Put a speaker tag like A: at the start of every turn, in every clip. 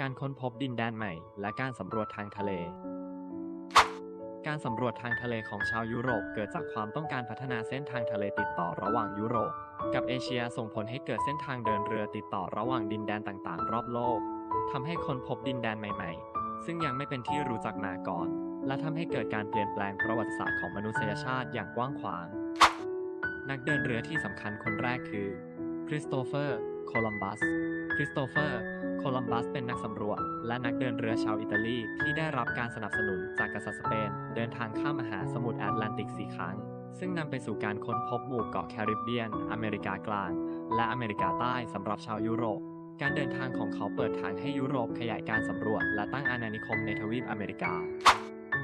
A: การค้นพบดินแดนใหม่ และการสำรวจทางทะเล การสำรวจทางทะเลของชาวยุโรปเกิดจากความต้องการพัฒนาเส้นทางทะเลติดต่อระหว่างยุโรป กับเอเชียส่งผลให้เกิดเส้นทางเดินเรือติดต่อระหว่างดินแดนต่างๆ รอบโลกทำให้คนพบดินแดนใหม่ ๆ ซึ่งยังไม่เป็นที่รู้จักมาก่อน และทำให้เกิดการเปลี่ยนแปลงประวัติศาสตร์ของมนุษยชาติอย่างกว้างขวาง นักเดินเรือที่สำคัญคนแรกคือคริสโตเฟอร์ โคลัมบัส คริสโตเฟอร์ โคลัมบัสเป็นนักสำรวจ และนักเดินเรือชาวอิตาลี ที่ได้รับการสนับสนุนจากกษัตริย์สเปน เดินทางข้ามมหาสมุทรแอตแลนติกสี่ครั้ง ซึ่งนำไปสู่การค้นพบหมู่เกาะแคริบเบียน อเมริกากลาง และอเมริกาใต้สำหรับชาวยุโรป การเดินทางของเขาเปิดทางให้ยุโรปขยายการสำรวจ และตั้งอาณานิคมในทวีปอเมริกา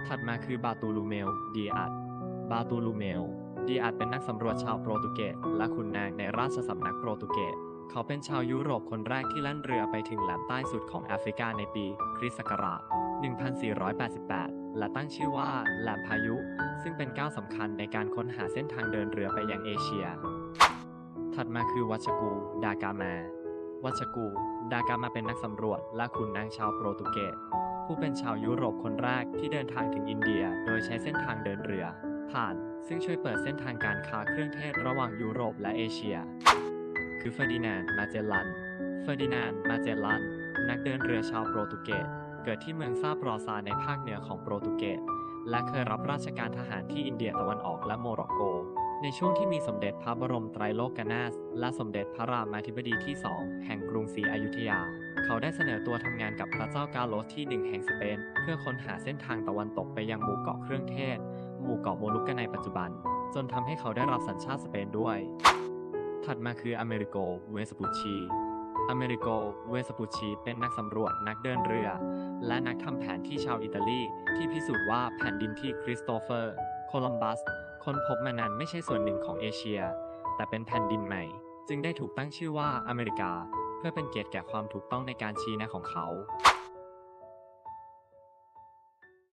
A: ถัดมาคือบาตูลูเมลดีอัดบาตูลูเมลดีอัดเป็นนักสำรวจชาวโปรตุเกสและขุนนางในราชสำนักโปรตุเกส เขาเป็นชาวยุโรปคนแรกที่ลั่นเรือไปถึงแหลมใต้สุดของแอฟริกาในปี คริสต์ศักราช 1488 และตั้งชื่อว่าแหลมพายุ ซึ่งเป็นก้าวสำคัญในการค้นหาเส้นทางเดินเรือไปยังเอเชีย ถัดมาคือวัชกู ดากามา วัชกู ดากามาเป็นนักสำรวจและขุนนางชาวโปรตุเกสผู้เป็นชาวยุโรปคนแรกที่เดินทางถึงอินเดีย โดยใช้เส้นทางเดินเรือ ผ่าน ซึ่งช่วยเปิดเส้นทางการค้าเครื่องเทศระหว่างยุโรปและเอเชีย คือเฟอร์ดินานด์ มาเจลัน เฟอร์ดินานด์ มาเจลัน นักเดินเรือชาวโปรตุเกส เกิดที่เมืองซาบรอซาในภาคเหนือของโปรตุเกส และเคยรับราชการทหารที่อินเดียตะวันออกและโมร็อกโก ในช่วงที่มีสมเด็จพระบรมไตรโลกนาถและสมเด็จพระรามาธิบดีที่สองแห่งกรุงศรีอยุธยา เขาได้เสนอตัวทำงานกับพระเจ้ากาโลสที่หนึ่งแห่งสเปน เพื่อค้นหาเส้นทางตะวันตกไปยังหมู่เกาะเครื่องเทศ หมู่เกาะโมลุกกะในปัจจุบัน จนทำให้เขาได้รับสัญชาติสเปนด้วย ถัดมาคืออเมริโก เวสปุชี อเมริโก เวสปุชชี เป็นนักสำรวจ นักเดินเรือ และนักทำแผนที่ชาวอิตาลี ที่พิสูจน์ว่าแผ่นดินที่คริสโตเฟอร์ โคลัมบัส ค้นพบมานานไม่ใช่ส่วนหนึ่งของเอเชีย แต่เป็นแผ่นดินใหม่ จึงได้ถูกตั้งชื่อว่าอเมริกา เพื่อเป็นเกียรติแก่ความถูกต้องในการชี้แนะของเขา